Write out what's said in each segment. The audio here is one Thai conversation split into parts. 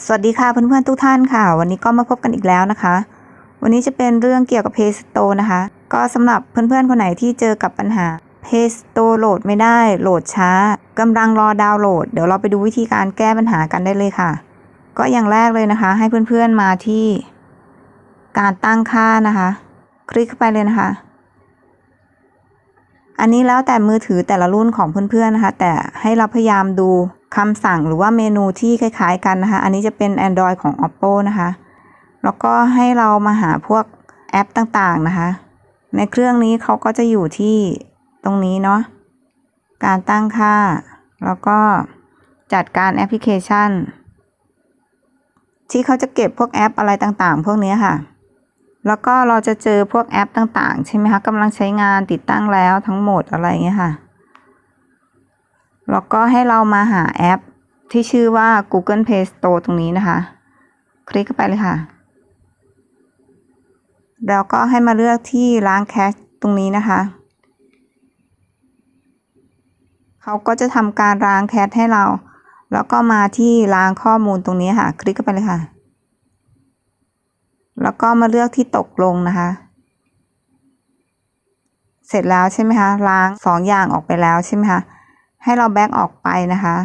สวัสดีค่ะเพื่อนๆทุกท่านค่ะ วันนี้ก็มาพบกันอีกแล้วนะคะ วันนี้จะเป็นเรื่องเกี่ยวกับ Play Store นะคะ ก็สำหรับเพื่อนๆคนไหนที่เจอกับปัญหา Play Store โหลดไม่ได้โหลดช้ากำลังรอดาวน์โหลด เดี๋ยวเราไปดูวิธีการแก้ปัญหากันได้เลยค่ะ ก็อย่างแรกเลยนะคะ ให้เพื่อนๆมาที่ การตั้งค่านะคะ คลิกเข้าไปเลยนะคะ อันนี้แล้วแต่มือถือแต่ละรุ่นของเพื่อนๆนะคะ แต่ให้เราพยายามดู คำสั่งหรือว่าเมนูที่คล้ายๆกันนะคะ อันนี้จะเป็น Android ของ Oppo นะคะ แล้วก็ให้เรามาหาพวกแอปต่างๆนะคะ ในเครื่องนี้เขาก็จะอยู่ที่ตรงนี้เนาะ การตั้งค่า แล้วก็จัดการแอปพลิเคชัน ที่เขาจะเก็บพวกแอปอะไรต่างๆ พวกนี้ค่ะ แล้วก็เราจะเจอพวกแอปต่างๆ ใช่ไหมคะกำลังใช้งานติดตั้งแล้วทั้งหมดอะไรเงี้ยค่ะ แล้วก็ให้เรามาหาแอปที่ชื่อว่า Google Play Store ตรงนี้นะคะ คลิกเข้าไปเลยค่ะ แล้วก็ให้มาเลือกที่ล้างแคชตรงนี้นะคะ เขาก็จะทำการล้างแคชให้เรา แล้วก็มาที่ล้างข้อมูลตรงนี้ค่ะ คลิกเข้าไปเลยค่ะ แล้วก็มาเลือกที่ตกลงนะคะ เสร็จแล้วใช่ไหมคะ ล้างสองอย่างออกไปแล้วใช่ไหมคะ ให้เราแบ็กออกไปนะคะ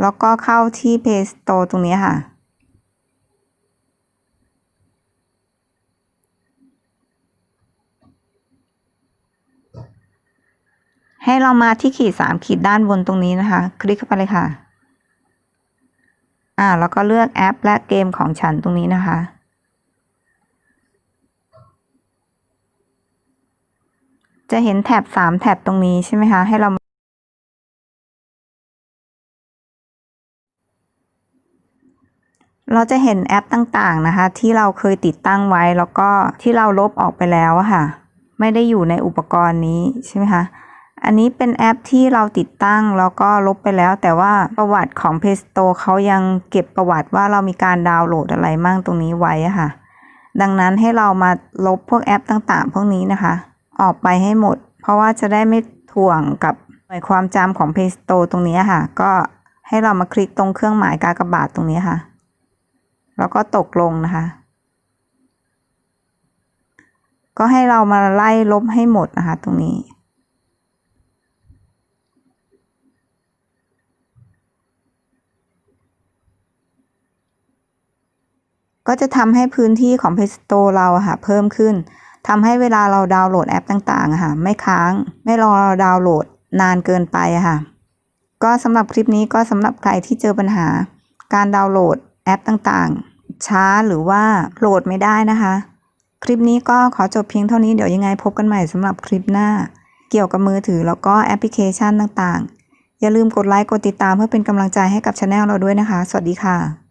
แล้วก็เข้าที่ Play Store ตรงนี้ค่ะ ให้เรามาที่ขีดสามขีดด้านบนตรงนี้นะคะ คลิกเข้าไปเลยค่ะ อ่า แล้วก็เลือกแอปและเกมของฉันตรงนี้นะคะ จะเห็นแถบสามแถบตรงนี้ใช่ไหมคะ ให้เรา เราจะเห็นแอปต่างๆนะคะ ที่เราเคยติดตั้งไว้แล้วก็ที่เราลบออกไปแล้วค่ะ ไม่ได้อยู่ในอุปกรณ์นี้ใช่ไหมคะอันนี้เป็นแอปที่เราติดตั้งแล้วก็ลบไปแล้ว แต่ว่าประวัติของ Play Store เขายังเก็บประวัติว่าเรามีการดาวน์โหลดอะไรมั่งตรงนี้ไว้ค่ะ ดังนั้นให้เรามาลบพวกแอปต่างๆ พวกนี้นะคะ ออกไปให้หมด เพราะว่าจะได้ไม่ถ่วงกับหน่วยความจำของ Play Store ตรงนี้ค่ะ ก็ให้เรามาคลิกตรงเครื่องหมายกากบาทตรงนี้ค่ะ แล้วก็ตกลงนะคะ ก็ให้เรามาไล่ลบให้หมดนะคะ ตรงนี้ก็จะทำให้พื้นที่ของ Play Store เราค่ะเพิ่มขึ้น ทำให้เวลาเราดาวน์โหลดแอปต่างๆค่ะ ไม่ค้าง ไม่รอเราดาวน์โหลดนานเกินไปค่ะ ก็สำหรับคลิปนี้ก็สำหรับใครที่เจอปัญหา การดาวน์โหลดแอปต่างๆ ช้าหรือว่าโหลดไม่ได้นะคะ คลิปนี้ก็ขอจบเพียงเท่านี้เดี๋ยวยังไงพบกันใหม่สำหรับคลิปหน้า เกี่ยวกับมือถือแล้วก็แอปพลิเคชันต่างๆ อย่าลืมกดไลค์กดติดตามเพื่อเป็นกำลังใจให้กับช anel เราด้วยนะคะ สวัสดีค่ะ